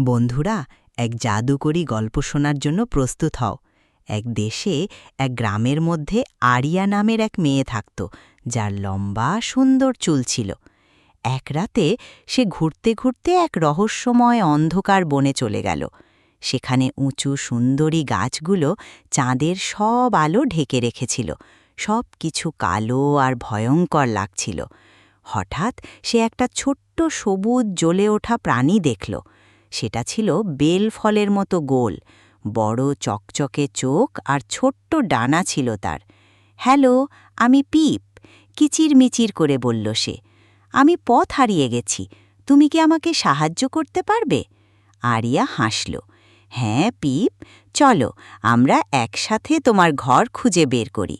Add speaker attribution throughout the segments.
Speaker 1: বন্ধুরা, এক জাদুকরী গল্প শোনার জন্য প্রস্তুত হও। এক দেশে, এক গ্রামের মধ্যে আরিয়া নামের এক মেয়ে থাকত, যার লম্বা, সুন্দর চুল ছিল। এক রাতে সে ঘুরতে ঘুরতে এক রহস্যময় অন্ধকার বনে চলে গেল। সেখানে উঁচু, সুন্দরী গাছগুলো চাঁদের সব আলো ঢেকে রেখেছিল। সব কিছু কালো আর ভয়ঙ্কর লাগছিল। হঠাৎ সে একটা ছোট্ট সবুজ জ্বলে ওঠা প্রাণী দেখল। সেটা ছিল বেল ফলের মতো গোল, বড় চকচকে চোখ আর ছোট্ট ডানা ছিল তার। হ্যালো, আমি পিপ কিচির মিচির করে বলল সে। আমি পথ হারিয়ে গেছি, তুমি কি আমাকে সাহায্য করতে পারবে? আরিয়া হাসল। হ্যাঁ পিপ, চলো, আমরা একসাথে তোমার ঘর খুঁজে বের করি।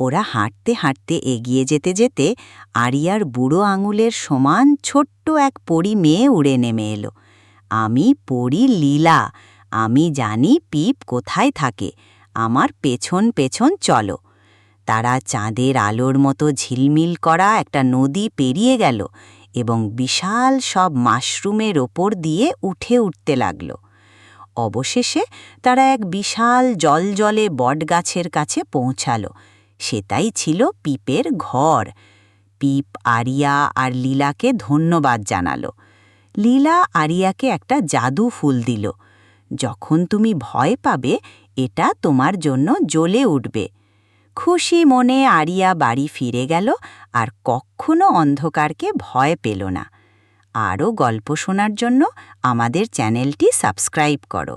Speaker 1: ওরা হাঁটতে হাঁটতে এগিয়ে যেতে যেতে আরিয়ার বুড়ো আঙুলের সমান ছোট্ট এক পরি মেয়ে উড়ে নেমে এলো। আমি পড়ি লীলা। আমি জানি পিপ কোথায় থাকে। আমার পেছন পেছন চলো। তারা চাঁদের আলোর মতো ঝিলমিল করা একটা নদী পেরিয়ে গেল এবং বিশাল সব মাশরুমের ওপর দিয়ে উঠে উঠতে লাগল। অবশেষে তারা এক বিশাল জলজলে বটগাছের কাছে পৌঁছালো। সেটাই ছিল পিপের ঘর। পিপ আরিয়া আর লীলাকে ধন্যবাদ জানালো। লীলা আরিয়াকে একটা জাদু ফুল দিল। যখন তুমি ভয় পাবে, এটা তোমার জন্য জ্বলে উঠবে। খুশি মনে আরিয়া বাড়ি ফিরে গেল আর কখনো অন্ধকারকে ভয় পেল না। আরও গল্প শোনার জন্য আমাদের চ্যানেলটি সাবস্ক্রাইব করো।